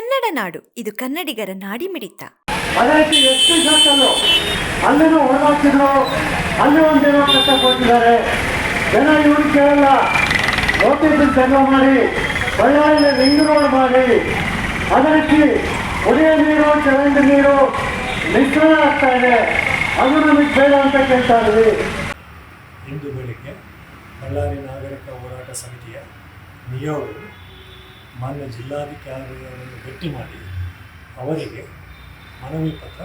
ಕನ್ನಡ ನಾಡು. ಇದು ಕನ್ನಡಿಗರ ನಾಡಿಮಿಡಿತ ಅದೇ ರೀತಿ ಎಸ್ ಪಿ ಸರ್ಕಲ್ಲು ಅಲ್ಲಿನೂ ಹೊರಹಾಕಿದ್ರು ಅಲ್ಲಿ ಒಂದೇನೋ ಕಷ್ಟ ಕೊಟ್ಟಿದ್ದಾರೆ ಜನ ಇವ್ರು ಕೇಳಲ್ಲ. ಮಾಡಿ ಬಳ್ಳಾರಿಯಲ್ಲಿ ರಿಂಗ್ ರೋಡ್ ಮಾಡಿ. ಅದೇ ರೀತಿ ಕುಡಿಯೋ ನೀರು ಚರಂಡಿ ನೀರು ಮಿಶ್ರಣ ಆಗ್ತಾ ಇದೆ. ಅದು ನಮಗೆ ಬೇಡ ಅಂತ ಕೇಳ್ತಾ ಇದ್ವಿ. ಇಂದು ಬೆಳಿಗ್ಗೆ ಬಳ್ಳಾರಿ ನಾಗರಿಕ ಹೋರಾಟ ಸಮಿತಿಯ ನಿಯೋಗವು ಮಾನ್ಯ ಜಿಲ್ಲಾಧಿಕಾರಿಯವರನ್ನು ಭೇಟಿ ಮಾಡಿ ಅವರಿಗೆ ಮನವಿ ಪತ್ರ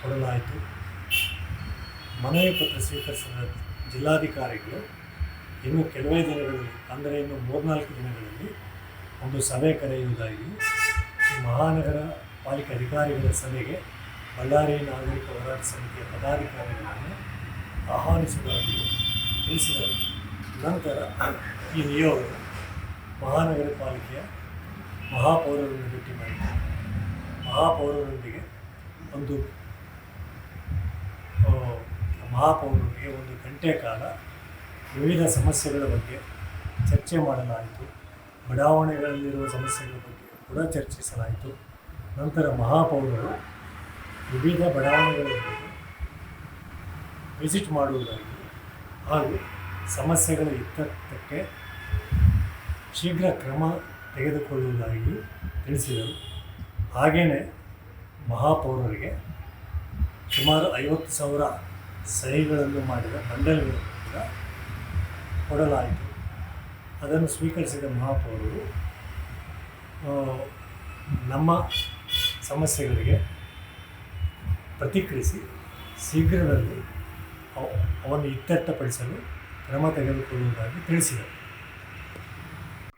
ಕೊಡಲಾಯಿತು. ಮನವಿ ಪತ್ರ ಸ್ವೀಕರಿಸಿದ ಜಿಲ್ಲಾಧಿಕಾರಿಗಳು ಇನ್ನು ಕೆಲವೇ ದಿನಗಳಲ್ಲಿ, ಅಂದರೆ ಇನ್ನು ಮೂರ್ನಾಲ್ಕು ದಿನಗಳಲ್ಲಿ ಒಂದು ಸಭೆ ಕರೆಯುವುದಾಗಿ ಮಹಾನಗರ ಪಾಲಿಕೆ ಅಧಿಕಾರಿಗಳ ಸಭೆಗೆ ಬಳ್ಳಾರಿ ನಾಗರಿಕ ಹೋರಾಟ ಸಮಿತಿಯ ಪದಾಧಿಕಾರಿಗಳನ್ನು ಆಹ್ವಾನಿಸುವುದಾಗಿ ತಿಳಿಸಿದರು. ನಂತರ ಈ ನಿಯೋಗ ಮಹಾನಗರ ಪಾಲಿಕೆಯ ಮಹಾಪೌರರನ್ನು ಭೇಟಿ ಮಾಡಿತು ಮಹಾಪೌರರೊಂದಿಗೆ ಒಂದು ಮಹಾಪೌರರಿಗೆ ಒಂದು ಗಂಟೆ ಕಾಲ ವಿವಿಧ ಸಮಸ್ಯೆಗಳ ಬಗ್ಗೆ ಚರ್ಚೆ ಮಾಡಲಾಯಿತು. ಬಡಾವಣೆಗಳಲ್ಲಿರುವ ಸಮಸ್ಯೆಗಳ ಬಗ್ಗೆ ಕೂಡ ಚರ್ಚಿಸಲಾಯಿತು. ನಂತರ ಮಹಾಪೌರರು ವಿವಿಧ ಬಡಾವಣೆಗಳಿಗೆ ವಿಸಿಟ್ ಮಾಡುವುದಾಗಿ ಹಾಗೂ ಸಮಸ್ಯೆಗಳ ಇತ್ತಕ್ಕೆ ಶೀಘ್ರ ಕ್ರಮ ತೆಗೆದುಕೊಳ್ಳುವುದಾಗಿ ತಿಳಿಸಿದರು. ಹಾಗೆಯೇ ಮಹಾಪೌರರಿಗೆ ಸುಮಾರು ಐವತ್ತು ಸಾವಿರ ಸಹಿಗಳನ್ನು ಮಾಡಿದ ಬಂಡಲ್ಗಳನ್ನು ಕೂಡ ಕೊಡಲಾಯಿತು. ಅದನ್ನು ಸ್ವೀಕರಿಸಿದ ಮಹಾಪೌರರು ನಮ್ಮ ಸಮಸ್ಯೆಗಳಿಗೆ ಪ್ರತಿಕ್ರಿಯಿಸಿ ಶೀಘ್ರದಲ್ಲಿ ಅವ- ಅವನ್ನು ಇತ್ಯರ್ಥಪಡಿಸಲು ಕ್ರಮ ತೆಗೆದುಕೊಳ್ಳುವುದಾಗಿ ತಿಳಿಸಿದರು.